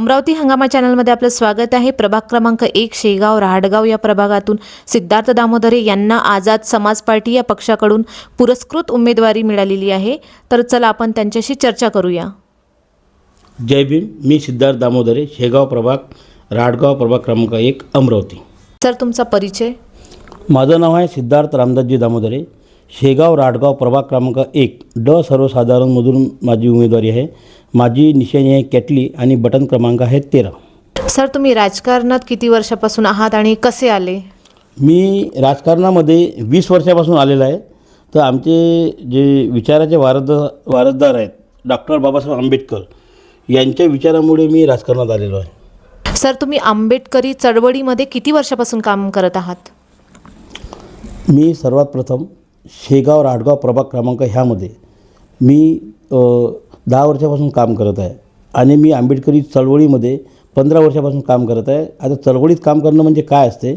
अमरावती हंगामा चॅनलमध्ये आपलं स्वागत आहे. प्रभाग क्रमांक एक शेगाव रहाडगाव या प्रभागातून सिद्धार्थ दामोदरे यांना आझाद समाज पार्टी या पक्षाकडून पुरस्कृत उमेदवारी मिळालेली आहे. तर चला आपण त्यांच्याशी चर्चा करूया. जय भीम मी सिद्धार्थ दामोदरे शेगाव प्रभाग राडगाव प्रभाग क्रमांक एक अमरावती. सर तुमचा परिचय? माझं नाव आहे सिद्धार्थ रामदासजी दामोदरे. शेगाव राडगाव प्रभाग क्रमांक एक. ड सर्वसाधारणमधून माझी उमेदवारी आहे. माझी निशाणी आहे कॅटली आणि बटन क्रमांक आहे तेरा. सर तुम्ही राजकारणात किती वर्षापासून आहात आणि कसे आले? मी राजकारणामध्ये वीस वर्षापासून आलेलो आहे. तर आमचे जे विचाराचे वारद वारसदार आहेत डॉक्टर बाबासाहेब आंबेडकर यांच्या विचारामुळे मी राजकारणात आलेलो आहे. सर तुम्ही आंबेडकरी चळवळीमध्ये किती वर्षापासून काम करत आहात? मी सर्वात प्रथम शेगाव राडगाव प्रभाग क्रमांक ह्यामध्ये मी दहा वर्षापासून काम करत आहे आणि मी आंबेडकरी चळवळीमध्ये पंधरा वर्षापासून काम करत आहे. आता चळवळीत काम करणं म्हणजे काय असते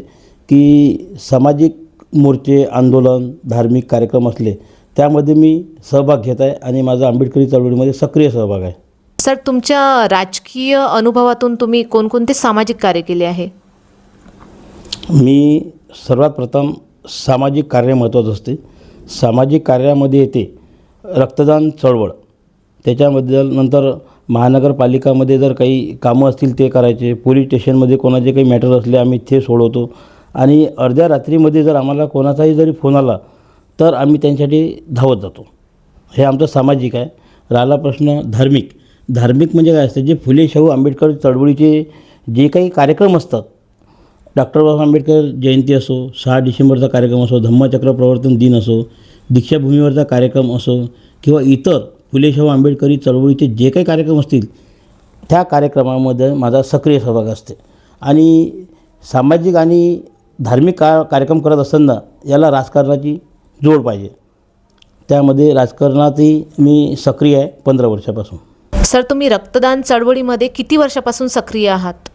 की सामाजिक मोर्चे आंदोलन धार्मिक कार्यक्रम असले त्यामध्ये मी सहभाग घेत आहे आणि माझा आंबेडकरी चळवळीमध्ये सक्रिय सहभाग आहे. सर तुमच्या राजकीय अनुभवातून तुम्ही कोणकोणते सामाजिक कार्य केले आहे? मी सर्वात प्रथम सामाजिक कार्य महत्त्वाचं असते. सामाजिक कार्यामध्ये येते रक्तदान चळवळ. त्याच्याबद्दल नंतर महानगरपालिकामध्ये जर काही कामं असतील ते करायचे पोलीस स्टेशनमध्ये कोणाचे काही मॅटर असले आम्ही ते सोडवतो. आणि अर्ध्या रात्रीमध्ये जर आम्हाला कोणाचाही जरी फोन आला तर आम्ही त्यांच्यासाठी धावत जातो. हे आमचं सामाजिक आहे. राहिला प्रश्न धार्मिक. धार्मिक म्हणजे काय असतं? जे फुले शाहू आंबेडकर चळवळीचे जे काही कार्यक्रम असतात डॉक्टर बाबासाहेब आंबेडकर जयंती असो सहा डिसेंबरचा कार्यक्रम असो धम्मचक्र प्रवर्तन दिन असो दीक्षाभूमीवरचा कार्यक्रम असो किंवा इतर फुलेशाहू आंबेडकरी चळवळीचे जे काही कार्यक्रम असतील त्या कार्यक्रमामध्ये माझा सक्रिय सहभाग असते. आणि सामाजिक आणि धार्मिक का कार्यक्रम करत असताना याला राजकारणाची जोड पाहिजे. त्यामध्ये राजकारणातही मी सक्रिय आहे पंधरा वर्षापासून. सर तुम्ही रक्तदान चळवळीमध्ये किती वर्षापासून सक्रिय आहात?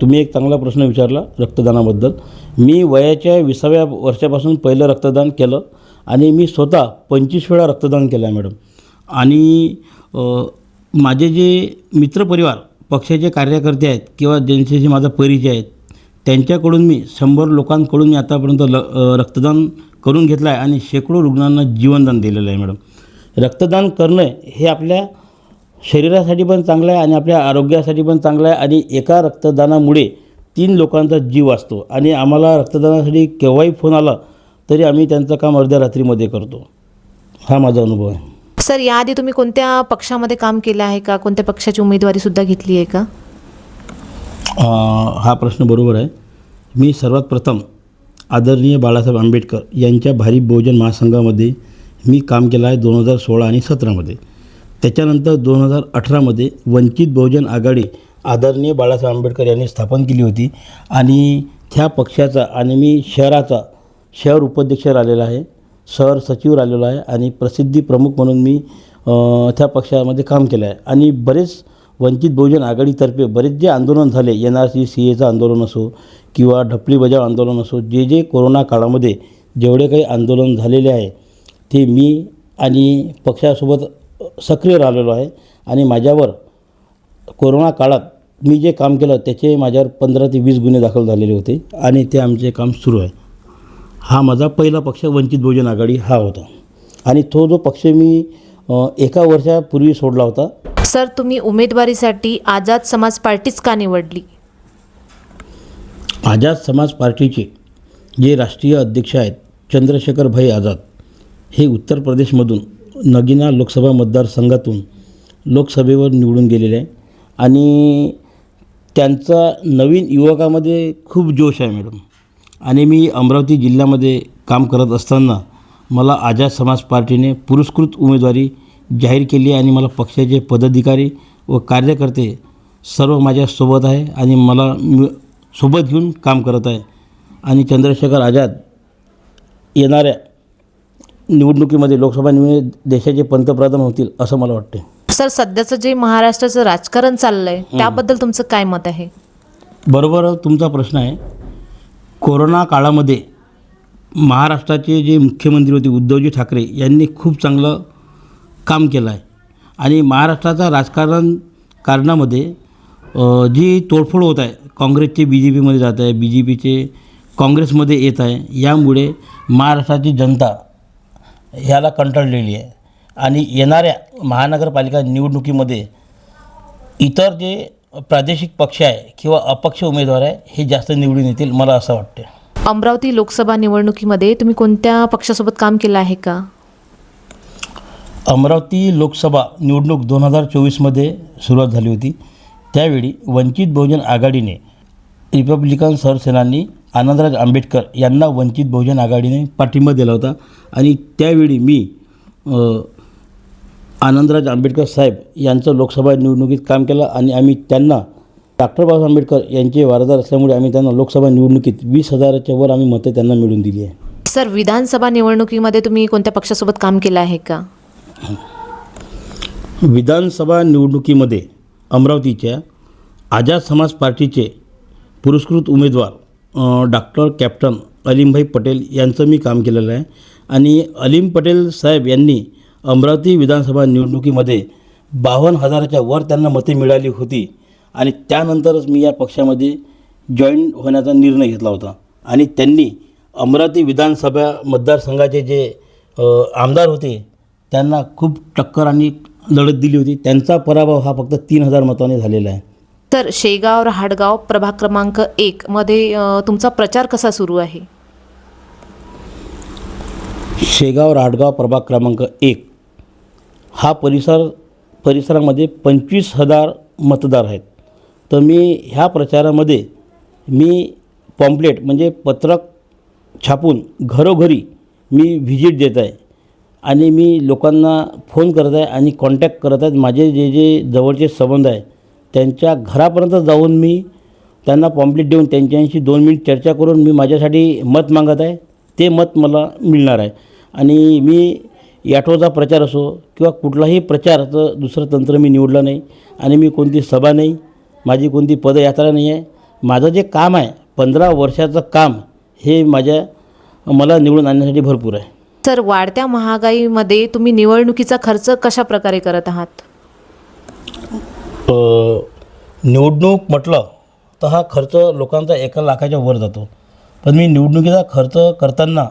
तुम्ही एक चांगला प्रश्न विचारला रक्तदानाबद्दल. मी वयाच्या विसाव्या वर्षापासून पहिलं रक्तदान केलं आणि मी स्वतः पंचवीस वेळा रक्तदान केलं आहे मॅडम. आणि माझे जे मित्रपरिवार पक्षाचे कार्यकर्ते आहेत किंवा ज्यांच्याशी माझा परिचय आहे त्यांच्याकडून मी शंभर लोकांकडून मी आतापर्यंत ल रक्तदान करून घेतलं आहे आणि शेकडो रुग्णांना जीवनदान दिलेलं आहे मॅडम. रक्तदान करणं हे आपल्या शरीरासाठी पण चांगलं आहे आणि आपल्या आरोग्यासाठी पण चांगलं आहे आणि एका रक्तदानामुळे तीन लोकांचा जीव वाचतो. आणि आम्हाला रक्तदानासाठी केव्हाही फोन आला तरी आम्ही त्यांचं काम अर्ध्या रात्रीमध्ये करतो. हा माझा अनुभव आहे. सर याआधी तुम्ही कोणत्या पक्षामध्ये काम केलं आहे का? कोणत्या पक्षाची उमेदवारी सुद्धा घेतली आहे का? अं, हा प्रश्न बरोबर आहे. मी सर्वात प्रथम आदरणीय बाळासाहेब आंबेडकर यांच्या भारी बहुजन महासंघामध्ये मी काम केलं आहे दोन हजार सोळा आणि सतरामध्ये. त्याच्यानंतर दोन हजार अठरामध्ये वंचित बहुजन आघाडी आदरणीय बाळासाहेब आंबेडकर यांनी स्थापन केली होती. आणि त्या पक्षाचा आणि मी शहराचा शहर उपाध्यक्ष राहिलेला आहे शहर सचिव राहिलेलो आहे आणि प्रसिद्धी प्रमुख म्हणून मी त्या पक्षामध्ये काम केलं आहे. आणि बरेच वंचित बहुजन आघाडीतर्फे बरेच जे आंदोलन झाले एन आर सी सी एचं आंदोलन असो किंवा ढपली बजाव आंदोलन असो जे जे कोरोना काळामध्ये जेवढे काही आंदोलन झालेले आहे ते मी आणि पक्षासोबत सक्रिय राहिलेलो आहे आणि माझ्यावर कोरोना काळात मी जे काम केलं त्याचे माझ्यावर पंधरा ते वीस गुन्हे दाखल झालेले होते आणि ते आमचे काम सुरू आहे. हा माझा पहिला पक्ष वंचित बहुजन आघाडी हा होता. आणि तो जो पक्ष मी एका वर्षापूर्वी सोडला होता. सर तुम्ही उमेदवारीसाठी आझाद समाज पार्टीच का निवडली? आझाद समाज पार्टीचे जे राष्ट्रीय अध्यक्ष आहेत चंद्रशेखर भाई आझाद हे उत्तर प्रदेशमधून नगिना लोकसभा मतदारसंघातून लोकसभेवर निवडून गेलेले आहे. आणि त्यांचा नवीन युवकामध्ये खूप जोश आहे मॅडम. आणि मी अमरावती जिल्ह्यामध्ये काम करत असताना मला आझाद समाज पार्टीने पुरस्कृत उमेदवारी जाहीर केली आहे आणि मला पक्षाचे पदाधिकारी व कार्यकर्ते सर्व माझ्यासोबत आहे आणि मला मी सोबत घेऊन काम करत आहे. आणि चंद्रशेखर आझाद येणाऱ्या निवडणुकीमध्ये लोकसभा निवडणुकीत देशाचे पंतप्रधान होतील असं मला वाटते सर सध्याचं जे महाराष्ट्राचं राजकारण चाललंय त्याबद्दल तुमचं काय मत आहे? बरोबर तुमचा प्रश्न आहे. कोरोना काळामध्ये महाराष्ट्राचे जे मुख्यमंत्री होते उद्धवजी ठाकरे यांनी खूप चांगलं काम केलं आहे. आणि महाराष्ट्राचं राजकारण कारणामध्ये जी तोडफोड होत आहे काँग्रेसचे बी जे पीमध्ये जात आहे बी जे पीचे काँग्रेसमध्ये येत आहे यामुळे महाराष्ट्राची जनता ह्याला कंटाळलेली आहे. आणि येणाऱ्या महानगरपालिका निवडणुकीमध्ये इतर जे प्रादेशिक पक्ष आहे किंवा अपक्ष उमेदवार आहे हे जास्त निवडून येतील मला असं वाटतं अमरावती लोकसभा निवडणुकीमध्ये तुम्ही कोणत्या पक्षासोबत काम केलं आहे का? अमरावती लोकसभा निवडणूक दोन हजार चोवीसमध्ये सुरुवात झाली होती. त्यावेळी वंचित बहुजन आघाडीने रिपब्लिकन सरसेनानी आनंदराज आंबेडकर यांना वंचित बहुजन आघाडीने पाठिंबा दिला होता. आणि त्यावेळी मी आनंदराज आंबेडकर साहेब यांचं लोकसभा निवडणुकीत काम केलं आणि आम्ही त्यांना डॉक्टर बाबासाहेब आंबेडकर यांचे वारसदार असल्यामुळे आम्ही त्यांना लोकसभा निवडणुकीत वीस हजाराच्या वर आम्ही मतं त्यांना मिळवून दिली आहे. सर विधानसभा निवडणुकीमध्ये तुम्ही कोणत्या पक्षासोबत काम केलं आहे का? विधानसभा निवडणुकीमध्ये अमरावतीच्या आझाद समाज पार्टीचे पुरस्कृत उमेदवार डॉक्टर कॅप्टन अलीमभाई पटेल यांचं मी काम केलेलं आहे. आणि अलीम पटेल साहेब यांनी अमरावती विधानसभा निवडणुकीमध्ये बावन्न हजाराच्या वर त्यांना मते मिळाली होती. आणि त्यानंतरच मी या पक्षामध्ये जॉईन होण्याचा निर्णय घेतला होता. आणि त्यांनी अमरावती विधानसभा मतदारसंघाचे जे आमदार होते त्यांना खूप टक्कर आणि लढत दिली होती. त्यांचा पराभव हा फक्त तीन हजार मताने झालेला आहे. तर शेगाव रहाडगाव प्रभाग क्रमांक एक मध्ये तुमचा प्रचार कसा सुरू आहे? शेगाव राडगाव प्रभाग क्रमांक एक. हा परिसर परिसरामध्ये पंचवीस हजार मतदार आहेत. तर मी ह्या प्रचारामध्ये मी पॉम्पलेट म्हणजे पत्रक छापून घरोघरी मी व्हिजिट देत आहे. आणि मी लोकांना फोन करत आहे आणि कॉन्टॅक्ट करत आहेत. माझे जे जे जवळचे संबंध आहे त्यांच्या घरापर्यंत जाऊन मी त्यांना पॉम्प्लेट देऊन त्यांच्याशी दोन मिनिट चर्चा करून मी माझ्यासाठी मत मागत आहे. ते मत मला मिळणार आहे. आणि मी याठोचा प्रचार असो किंवा कुठलाही प्रचाराचं दुसरं तंत्र मी निवडलं नाही आणि मी कोणती सभा नाही माझी कोणती पदयात्रा नाही आहे. माझं जे काम आहे पंधरा वर्षाचं काम हे माझ्या मला निवडून आणण्यासाठी भरपूर आहे. सर वाढत्या महागाईमध्ये तुम्ही निवडणुकीचा खर्च कशा प्रकारे करत आहात? निवडणूक म्हटलं तर हा खर्च लोकांचा एका लाखाच्या वर जातो. पण मी निवडणुकीचा खर्च करताना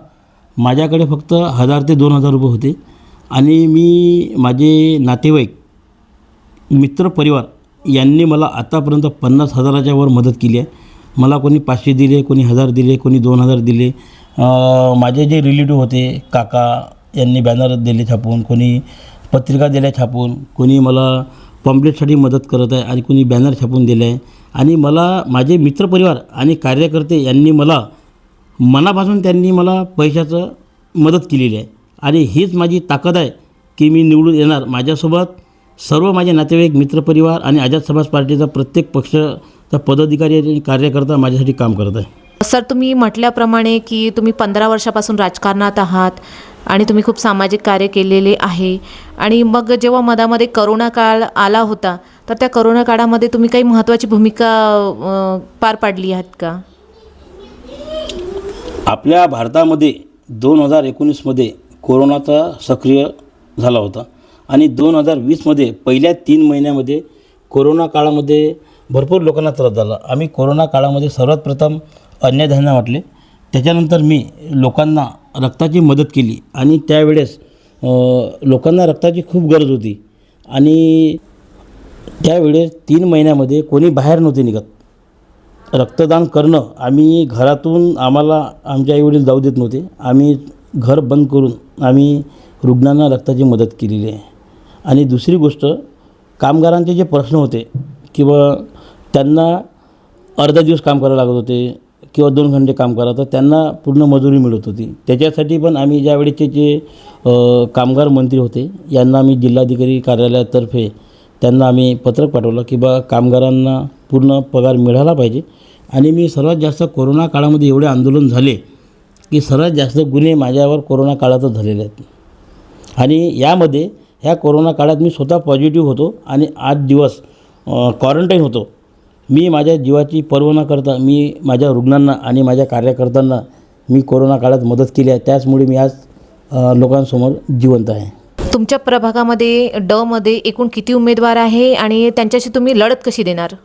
माझ्याकडे फक्त हजार ते दोन हजार रुपये होते. आणि मी माझे नातेवाईक मित्रपरिवार यांनी मला आतापर्यंत पन्नास हजाराच्या वर मदत केली आहे. मला कोणी पाचशे दिले कोणी हजार दिले कोणी दोन हजार दिले. माझे जे रिलेटिव्ह होते काका यांनी बॅनर दिले छापून कोणी पत्रिका दिल्या छापून कोणी मला पॉम्पलेटसाठी मदत करत आहे आणि कुणी बॅनर छापून दिले आहे आणि मला माझे मित्रपरिवार आणि कार्यकर्ते यांनी मला मनापासून त्यांनी मला पैशाचं मदत केलेली आहे. आणि हीच माझी ताकद आहे की मी निवडून येणार माझ्यासोबत. सर्व माझे नातेवाईक मित्रपरिवार आणि आझाद समाज पार्टीचा प्रत्येक पक्षाचा पदाधिकारी आणि कार्यकर्ता माझ्यासाठी काम करत आहे. सर तुम्ही म्हटल्याप्रमाणे की तुम्ही पंधरा वर्षापासून राजकारणात आहात. आणि तुम्ही खूप सामाजिक कार्य केलेले आहे. आणि मग जेव्हा मधामध्ये करोना काळ आला होता तर त्या करोना काळामध्ये तुम्ही काही महत्त्वाची भूमिका पार पाडली आहात का? आपल्या भारतामध्ये दोन हजार एकोणीसमध्ये कोरोनाचा सक्रिय झाला होता. आणि दोन हजार वीसमध्ये पहिल्या तीन महिन्यामध्ये कोरोना काळामध्ये भरपूर लोकांना त्रास झाला. आम्ही कोरोना काळामध्ये सर्वात प्रथम अन्नधान्य वाटले. त्याच्यानंतर मी लोकांना रक्ताची मदत केली आणि त्यावेळेस लोकांना रक्ताची खूप गरज होती. आणि त्यावेळेस तीन महिन्यामध्ये कोणी बाहेर नव्हते निघत. रक्तदान करणं आम्ही घरातून आम्हाला आमचे आईवडील जाऊ देत नव्हते. आम्ही घर बंद करून आम्ही रुग्णांना रक्ताची मदत केलेली आहे. आणि दुसरी गोष्ट कामगारांचे जे प्रश्न होते किंवा त्यांना अर्धा दिवस काम करावं लागत होते किंवा दोन घंटे काम करा तर त्यांना पूर्ण मजुरी मिळत होती. त्याच्यासाठी पण आम्ही ज्यावेळेचे जे कामगार मंत्री होते यांना आम्ही जिल्हाधिकारी कार्यालयातर्फे त्यांना आम्ही पत्रक पाठवलं की बा कामगारांना पूर्ण पगार मिळाला पाहिजे. आणि मी सर्वात जास्त कोरोना काळामध्ये एवढे आंदोलन झाले की सर्वात जास्त गुन्हे माझ्यावर कोरोना काळातच झालेले आहेत. आणि यामध्ये ह्या कोरोना काळात मी स्वतः पॉझिटिव्ह होतो आणि आठ दिवस क्वारंटाईन होतो. मी माझ्या जीवाची पर्व न करता मी माझ्या रुग्णांना आणि माझ्या कार्यकर्त्यांना मी कोरोना काळात मदत केली आहे. त्याचमुळे मी आज लोकांसमोर जिवंत आहे. तुमच्या प्रभागामध्ये ड मध्ये एकूण किती उमेदवार आहे आणि त्यांच्याशी तुम्ही लढत कशी देणार?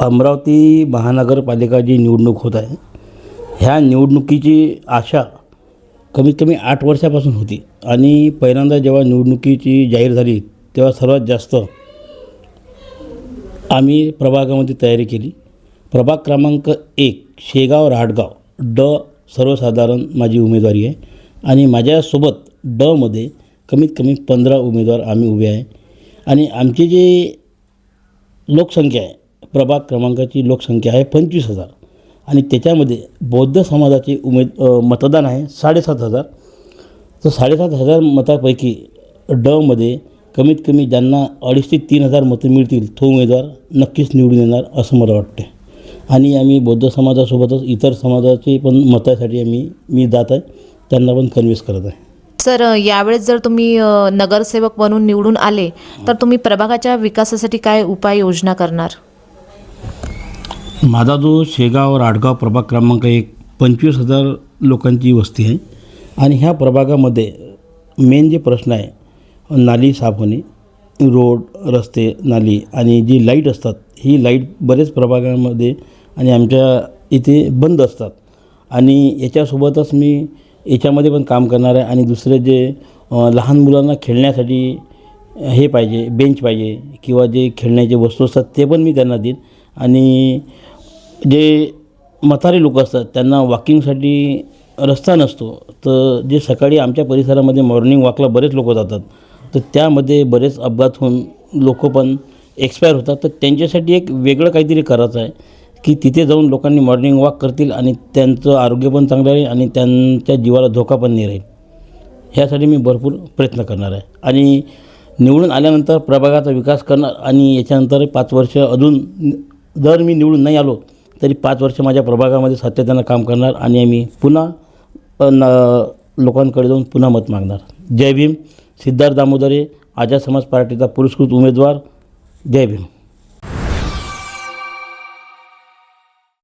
अमरावती महानगरपालिका जी निवडणूक होत आहे. ह्या निवडणुकीची आशा कमीत कमी आठ वर्षापासून होती आणि पहिल्यांदा जेव्हा निवडणुकीची जाहीर झाली तेव्हा सर्वात जास्त आम्ही प्रभागामध्ये तयारी केली. प्रभाग क्रमांक एक शेगाव राहटगाव ड सर्वसाधारण माझी उमेदवारी आहे. आणि माझ्यासोबत डमध्ये कमीत कमी पंधरा उमेदवार आम्ही उभे आहे. आणि आमची जी लोकसंख्या आहे प्रभाग क्रमांकाची लोकसंख्या आहे पंचवीस हजार. आणि त्याच्यामध्ये बौद्ध समाजाचे उमेद मतदान आहे साडेसात हजार. तर साडेसात हजार मतापैकी डमध्ये कमीत कमी ज्यांना अडीच ते तीन हजार मतं मिळतील तो उमेदवार नक्कीच निवडून येणार असं मला वाटते आणि आम्ही बौद्ध समाजासोबतच इतर समाजाचे पण मतासाठी आम्ही मी जात आहे. त्यांना पण कन्व्हिन्स करत आहे. सर यावेळेस जर तुम्ही नगरसेवक बनून निवडून आले तर तुम्ही प्रभागाच्या विकासासाठी काय उपाययोजना करणार? माझा जो शेगाव राडगाव प्रभाग क्रमांक एक पंचवीस हजार लोकांची वस्ती आहे. आणि ह्या प्रभागामध्ये मेन जे प्रश्न आहे नाली साफ होणे रोड रस्ते नाली आणि जी लाइट असतात ही लाइट बरेच प्रभागामध्ये आणि आमच्या इथे बंद असतात. आणि याच्यासोबतच मी याच्यामध्ये पण काम करणार आहे आणि दुसरे जे लहान मुलांना खेळण्यासाठी हे पाहिजे बेंच पाहिजे किंवा जे खेळण्याचे वस्तू असतात ते पण मी त्यांना देईन. आणि जे म्हातारे लोक असतात त्यांना वॉकिंगसाठी रस्ता नसतो तर जे सकाळी आमच्या परिसरामध्ये मॉर्निंग वॉकला बरेच लोक जातात. तर त्यामध्ये बरेच अपघात होऊन लोक पण एक्सपायर होतात. तर त्यांच्यासाठी एक वेगळं काहीतरी करायचं आहे की तिथे जाऊन लोकांनी मॉर्निंग वॉक करतील आणि त्यांचं आरोग्य पण चांगलं राहील आणि त्यांच्या जीवाला धोका पण नाही राहील. ह्यासाठी मी भरपूर प्रयत्न करणार आहे. आणि निवडून आल्यानंतर प्रभागाचा विकास करणार आणि याच्यानंतर पाच वर्ष अजून जर मी निवडून नाही आलो तरी पाच वर्ष माझ्या प्रभागामध्ये सातत्यानं काम करणार आणि आम्ही पुन्हा न लोकांकडे जाऊन पुन्हा मत मागणार. जय भीम. सिद्धार्थ दामोदरे आझाद समाज पार्टीचा पुरस्कृत उमेदवार. जय भीम.